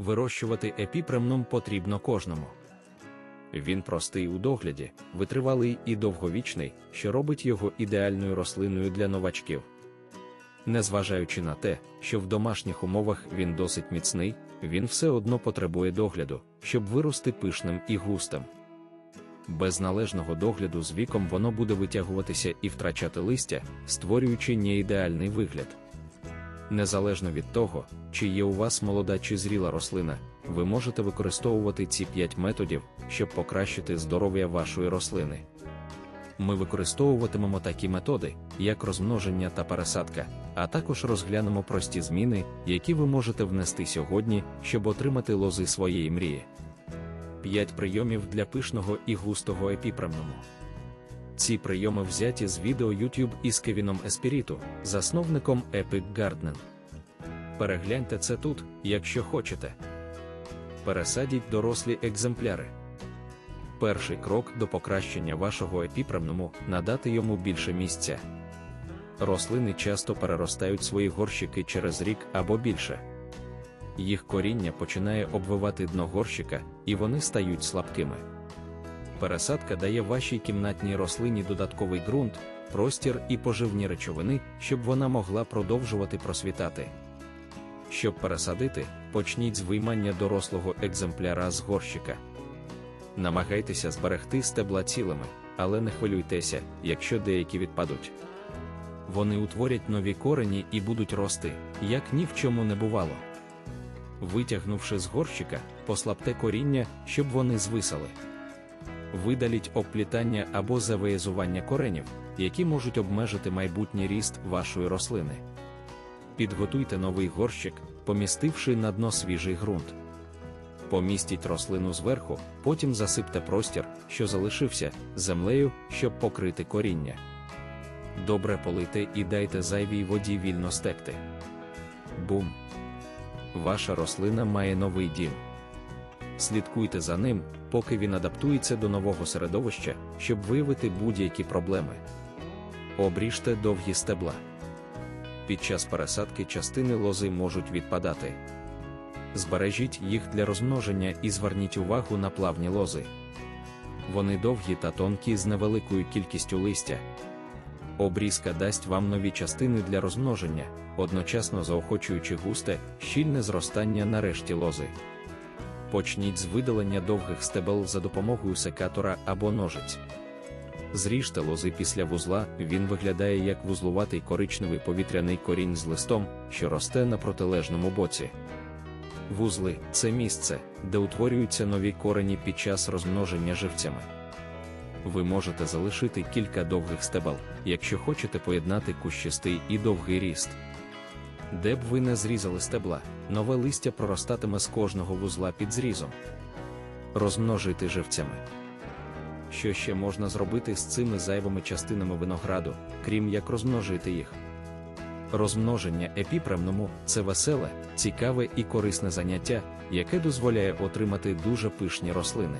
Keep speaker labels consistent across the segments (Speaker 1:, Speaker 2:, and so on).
Speaker 1: Вирощувати епіпремнум потрібно кожному. Він простий у догляді, витривалий і довговічний, що робить його ідеальною рослиною для новачків. Незважаючи на те, що в домашніх умовах він досить міцний, він все одно потребує догляду, щоб вирости пишним і густим. Без належного догляду з віком воно буде витягуватися і втрачати листя, створюючи неідеальний вигляд. Незалежно від того, чи є у вас молода чи зріла рослина, ви можете використовувати ці 5 методів, щоб покращити здоров'я вашої рослини. Ми використовуватимемо такі методи, як розмноження та пересадка, а також розглянемо прості зміни, які ви можете внести сьогодні, щоб отримати лози своєї мрії. 5 прийомів для пишного і густого епіпремному. Ці прийоми взяті з відео YouTube із Кевіном Еспіріту, засновником Epic Gardening. Перегляньте це тут, якщо хочете. Пересадіть дорослі екземпляри. Перший крок до покращення вашого епіпремному надати йому більше місця. Рослини часто переростають свої горщики через рік або більше. Їх коріння починає обвивати дно горщика, і вони стають слабкими. Пересадка дає вашій кімнатній рослині додатковий ґрунт, простір і поживні речовини, щоб вона могла продовжувати просвітати. Щоб пересадити, почніть з виймання дорослого екземпляра з горщика. Намагайтеся зберегти стебла цілими, але не хвилюйтеся, якщо деякі відпадуть. Вони утворять нові корені і будуть рости, як ні в чому не бувало. Витягнувши з горщика, послабте коріння, щоб вони звисали. Видаліть обплітання або завеєзування коренів, які можуть обмежити майбутній ріст вашої рослини. Підготуйте новий горщик, помістивши на дно свіжий ґрунт. Помістіть рослину зверху, потім засипте простір, що залишився, землею, щоб покрити коріння. Добре полийте і дайте зайвій воді вільно стекти. Бум! Ваша рослина має новий дім. Слідкуйте за ним, поки він адаптується до нового середовища, щоб виявити будь-які проблеми. Обріжте довгі стебла. Під час пересадки частини лози можуть відпадати. Збережіть їх для розмноження і зверніть увагу на плавні лози. Вони довгі та тонкі з невеликою кількістю листя. Обрізка дасть вам нові частини для розмноження, одночасно заохочуючи густе, щільне зростання на решті лози. Почніть з видалення довгих стебел за допомогою секатора або ножиць. Зріжте лози після вузла, він виглядає як вузлуватий коричневий повітряний корінь з листом, що росте на протилежному боці. Вузли це місце, де утворюються нові корені під час розмноження живцями. Ви можете залишити кілька довгих стебел, якщо хочете поєднати кущистий і довгий ріст. Де б ви не зрізали стебла, нове листя проростатиме з кожного вузла під зрізом. Розмножити живцями. Що ще можна зробити з цими зайвими частинами винограду, крім як розмножити їх? Розмноження епіпремному це веселе, цікаве і корисне заняття, яке дозволяє отримати дуже пишні рослини.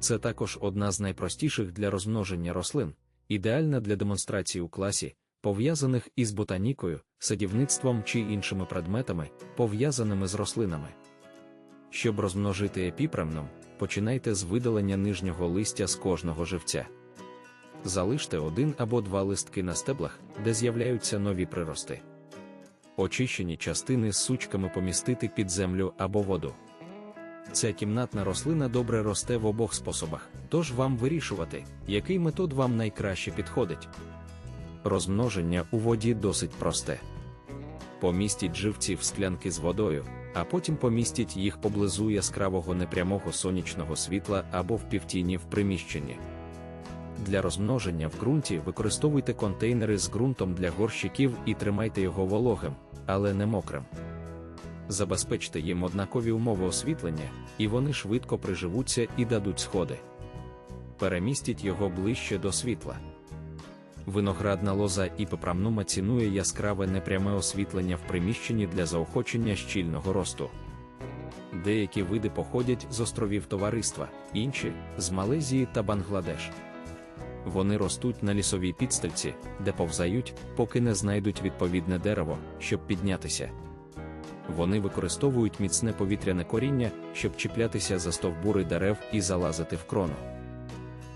Speaker 1: Це також одна з найпростіших для розмноження рослин, ідеальна для демонстрації у класі, пов'язаних із ботанікою, садівництвом чи іншими предметами, пов'язаними з рослинами. Щоб розмножити епіпремном, починайте з видалення нижнього листя з кожного живця. Залиште один або два листки на стеблах, де з'являються нові прирости. Очищені частини з сучками помістити під землю або воду. Ця кімнатна рослина добре росте в обох способах, тож вам вирішувати, який метод вам найкраще підходить. Розмноження у воді досить просте. Помістіть живці в склянки з водою, а потім помістіть їх поблизу яскравого непрямого сонячного світла або в півтіні в приміщенні. Для розмноження в ґрунті використовуйте контейнери з ґрунтом для горщиків і тримайте його вологим, але не мокрим. Забезпечте їм однакові умови освітлення, і вони швидко приживуться і дадуть сходи. Перемістіть його ближче до світла. Виноградна лоза і пепрамнума цінує яскраве непряме освітлення в приміщенні для заохочення щільного росту. Деякі види походять з островів товариства, інші з Малезії та Бангладеш. Вони ростуть на лісовій підстальці, де повзають, поки не знайдуть відповідне дерево, щоб піднятися. Вони використовують міцне повітряне коріння, щоб чіплятися за стовбури дерев і залазити в крону.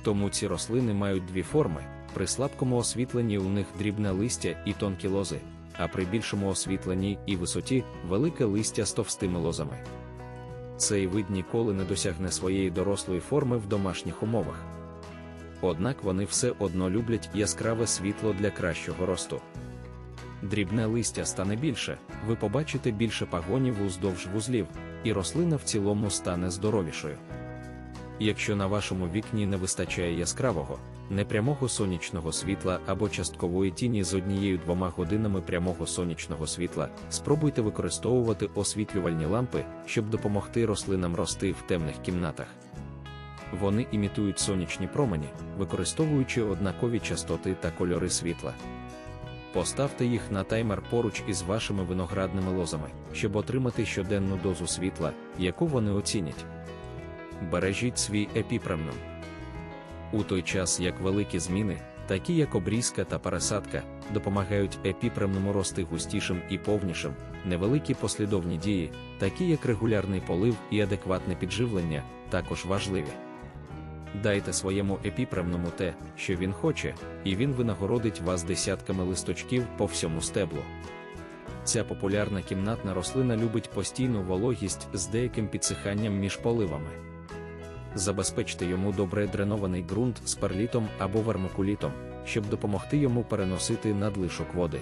Speaker 1: Тому ці рослини мають дві форми: при слабкому освітленні у них дрібне листя і тонкі лози, а при більшому освітленні і висоті велике листя з товстими лозами. Цей вид ніколи не досягне своєї дорослої форми в домашніх умовах. Однак вони все одно люблять яскраве світло для кращого росту. Дрібне листя стане більше, ви побачите більше пагонів уздовж вузлів, і рослина в цілому стане здоровішою. Якщо на вашому вікні не вистачає яскравого, непрямого сонячного світла або часткової тіні з однією-двома годинами прямого сонячного світла, спробуйте використовувати освітлювальні лампи, щоб допомогти рослинам рости в темних кімнатах. Вони імітують сонячні промені, використовуючи однакові частоти та кольори світла. Поставте їх на таймер поруч із вашими виноградними лозами, щоб отримати щоденну дозу світла, яку вони оцінять. Бережіть свій епіпремнум. У той час як великі зміни, такі як обрізка та пересадка, допомагають епіпремному рости густішим і повнішим, невеликі послідовні дії, такі як регулярний полив і адекватне підживлення, також важливі. Дайте своєму епіпремному те, що він хоче, і він винагородить вас десятками листочків по всьому стеблу. Ця популярна кімнатна рослина любить постійну вологість з деяким підсиханням між поливами. Забезпечте йому добре дренований ґрунт з перлітом або вермикулітом, щоб допомогти йому переносити надлишок води.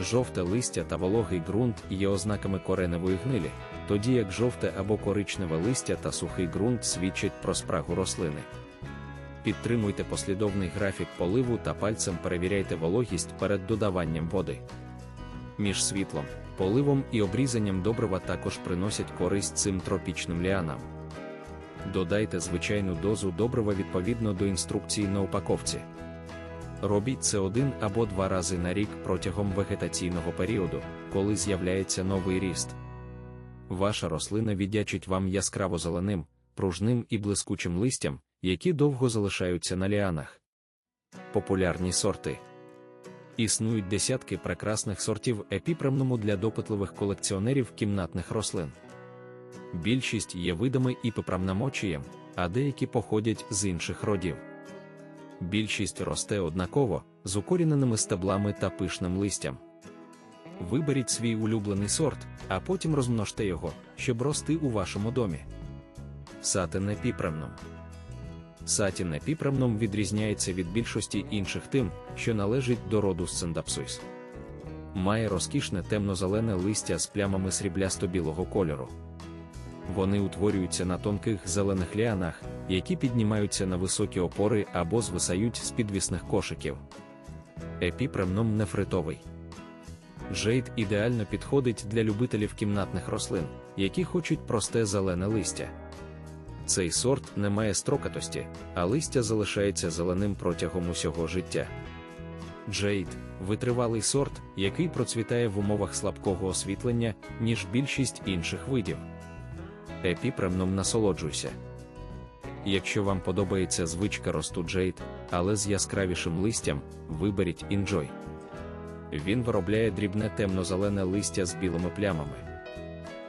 Speaker 1: Жовте листя та вологий ґрунт є ознаками кореневої гнилі, тоді як жовте або коричневе листя та сухий ґрунт свідчать про спрагу рослини. Підтримуйте послідовний графік поливу та пальцем перевіряйте вологість перед додаванням води. Між світлом, поливом і обрізанням добрива також приносять користь цим тропічним ліанам. Додайте звичайну дозу добрива відповідно до інструкції на упаковці. Робіть це один або два рази на рік протягом вегетаційного періоду, коли з'являється новий ріст. Ваша рослина віддячить вам яскраво зеленим, пружним і блискучим листям, які довго залишаються на ліанах. Популярні сорти існують десятки прекрасних сортів епіпремному для допитливих колекціонерів кімнатних рослин. Більшість є видами і пепрамномочієм, а деякі походять з інших родів. Більшість росте однаково, з укоріненими стеблами та пишним листям. Виберіть свій улюблений сорт, а потім розмножте його, щоб рости у вашому домі. Сатин епіпремном. Сатін епіпремном відрізняється від більшості інших тим, що належить до роду сциндапсуйс. Має розкішне темно-зелене листя з плямами сріблясто-білого кольору. Вони утворюються на тонких зелених ліанах, які піднімаються на високі опори або звисають з підвісних кошиків. Епіпремном нефритовий. Джейд ідеально підходить для любителів кімнатних рослин, які хочуть просте зелене листя. Цей сорт не має строкатості, а листя залишається зеленим протягом усього життя. Джейд витривалий сорт, який процвітає в умовах слабкого освітлення, ніж більшість інших видів. Епіпремном насолоджуйся. Якщо вам подобається звичка росту Джейд, але з яскравішим листям, виберіть Enjoy. Він виробляє дрібне темно-зелене листя з білими плямами.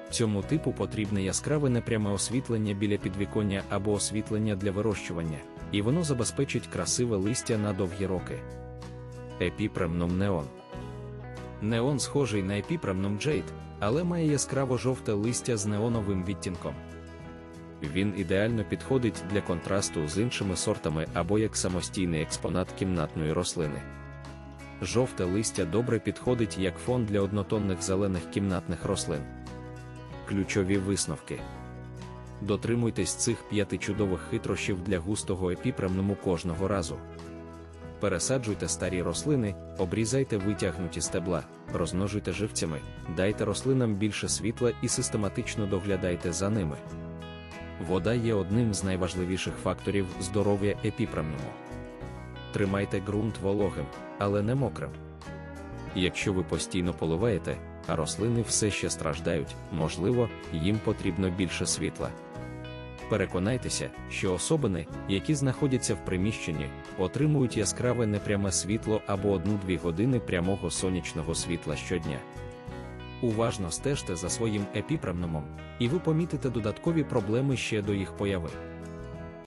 Speaker 1: Цьому типу потрібне яскраве непряме освітлення біля підвіконня або освітлення для вирощування, і воно забезпечить красиве листя на довгі роки. Епіпремном неон. Неон схожий на епіпремном Джейд, але має яскраво жовте листя з неоновим відтінком. Він ідеально підходить для контрасту з іншими сортами або як самостійний експонат кімнатної рослини. Жовте листя добре підходить як фон для однотонних зелених кімнатних рослин. Ключові висновки. Дотримуйтесь цих п'яти чудових хитрощів для густого епіпремному кожного разу. Пересаджуйте старі рослини, обрізайте витягнуті стебла, розмножуйте живцями, дайте рослинам більше світла і систематично доглядайте за ними. Вода є одним з найважливіших факторів здоров'я епіпремному. Тримайте ґрунт вологим, але не мокрим. Якщо ви постійно поливаєте, а рослини все ще страждають, можливо, їм потрібно більше світла. Переконайтеся, що особини, які знаходяться в приміщенні, отримують яскраве непряме світло або 1-2 години прямого сонячного світла щодня. Уважно стежте за своїм епіпремномом, і ви помітите додаткові проблеми ще до їх появи.